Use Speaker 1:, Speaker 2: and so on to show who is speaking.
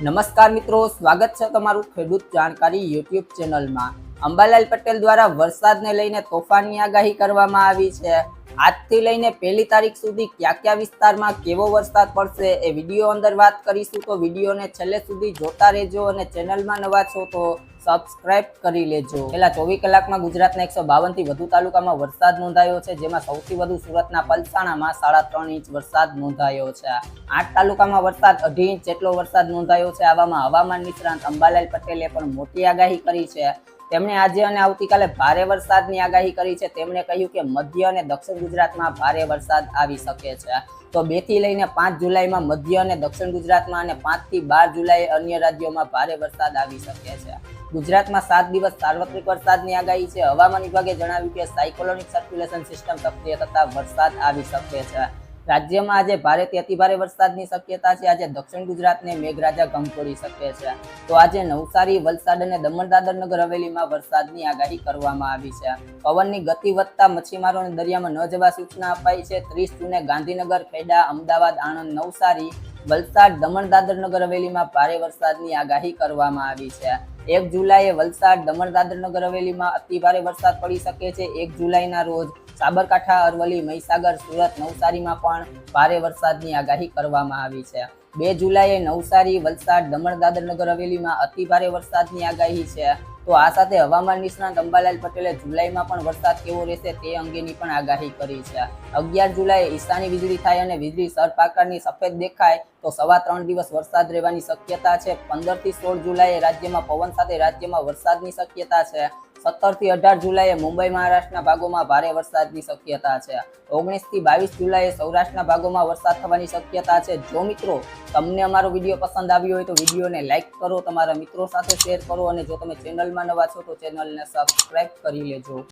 Speaker 1: નમસ્કાર મિત્રો, સ્વાગત છે તમારું ખેડૂત જાણકારી યુટ્યુબ ચેનલમાં. અંબાલાલ પટેલ દ્વારા વરસાદને લઈને તોફાનની આગાહી કરવામાં આવી છે. આજથી લઈને પહેલી તારીખ સુધી કયા કયા વિસ્તારમાં કેવો વરસાદ પડશે એ વીડિયો અંદર વાત કરીશું. તો વિડીયોને છેલ્લે સુધી જોતા રહેજો અને ચેનલમાં નવા છો તો સબસ્ક્રાઇબ કરી લેજો. છેલ્લા ચોવીસ કલાકમાં ગુજરાતના એકસો બાવનથી વધુ તાલુકામાં વરસાદ નોંધાયો છે, જેમાં સૌથી વધુ સુરતના પલસાણામાં સાડા ત્રણ ઇંચ વરસાદ નોંધાયો છે. આઠ તાલુકામાં વરસાદ અઢી ઇંચ જેટલો વરસાદ નોંધાયો છે. આવામાં હવામાન નિષ્ણાંત અંબાલાલ પટેલે પણ મોટી આગાહી કરી છે. તેમણે આજે અને આવતીકાલે ભારે વરસાદની આગાહી કરી છે. તેમણે કહ્યું કે મધ્ય અને દક્ષિણ ગુજરાતમાં ભારે વરસાદ આવી શકે છે. તો બેથી લઈને પાંચ જુલાઈમાં મધ્ય અને દક્ષિણ ગુજરાતમાં અને પાંચથી બાર જુલાઈ અન્ય રાજ્યોમાં ભારે વરસાદ આવી શકે છે. ગુજરાતમાં સાત દિવસ સાર્વત્રિક વરસાદની આગાહી છે. હવામાન વિભાગે જણાવ્યું કે સાયકોલોનિક સર્ક્યુલેશન સિસ્ટમ સક્રિય થતા વરસાદ આવી શકે છે. રાજ્યમાં આજે ભારેથી અતિભારે વરસાદની શક્યતા છે. આજે દક્ષિણ ગુજરાતને મેઘરાજા ગમખોડી શકે છે. તો આજે નવસારી, વલસાડ અને દમણ દાદર નગર હવેલીમાં વરસાદની આગાહી કરવામાં આવી છે. પવનની ગતિ વધતા મચ્છીમારોને દરિયામાં ન જવા સૂચના અપાઈ છે. ત્રીસ જૂને ગાંધીનગર, ખેડા, અમદાવાદ, આણંદ, નવસારી, વલસાડ દમણ દાદર નગર હવેલીમાં ભારે વરસાદની આગાહી કરવામાં આવી છે. એક જુલાઈએ વલસાડ દમણ દાદર નગર હવેલીમાં અતિભારે વરસાદ પડી શકે છે. એક જુલાઈના રોજ સાબરકાંઠા, અરવલ્લી, મહીસાગર, સુરત, નવસારીમાં પણ ભારે વરસાદની આગાહી કરવામાં આવી છે. બે જુલાઈએ નવસારી, વલસાડ, દમણ દાદર હવેલીમાં અતિભારે વરસાદની આગાહી છે. તો આ સાથે હવામાન નિષ્ણાંત અંબાલાલ પટેલે જુલાઈમાં પણ વરસાદ કેવો રહેશે તે અંગેની પણ આગાહી કરી છે. અગિયાર જુલાઈએ ઈશાની વીજળી થાય અને વીજળી સર્પાકારની સફેદ દેખાય તો સવા ત્રણ દિવસ વરસાદ રહેવાની શક્યતા છે. પંદરથી સોળ જુલાઈએ રાજ્યમાં પવન સાથે રાજ્યમાં વરસાદની શક્યતા છે. સત્તરથી અઢાર જુલાઈએ મુંબઈ મહારાષ્ટ્રના ભાગોમાં ભારે વરસાદની શક્યતા છે. ઓગણીસથી બાવીસ જુલાઈએ સૌરાષ્ટ્રના ભાગોમાં વરસાદ થવાની શક્યતા છે. જો મિત્રો તમને અમારો વીડિયો પસંદ આવ્યો હોય તો વિડીયોને લાઇક કરો, તમારા મિત્રો સાથે શેર કરો અને જો તમે ચેનલમાં નવા છો તો ચેનલને સબસ્ક્રાઈબ કરી લેજો.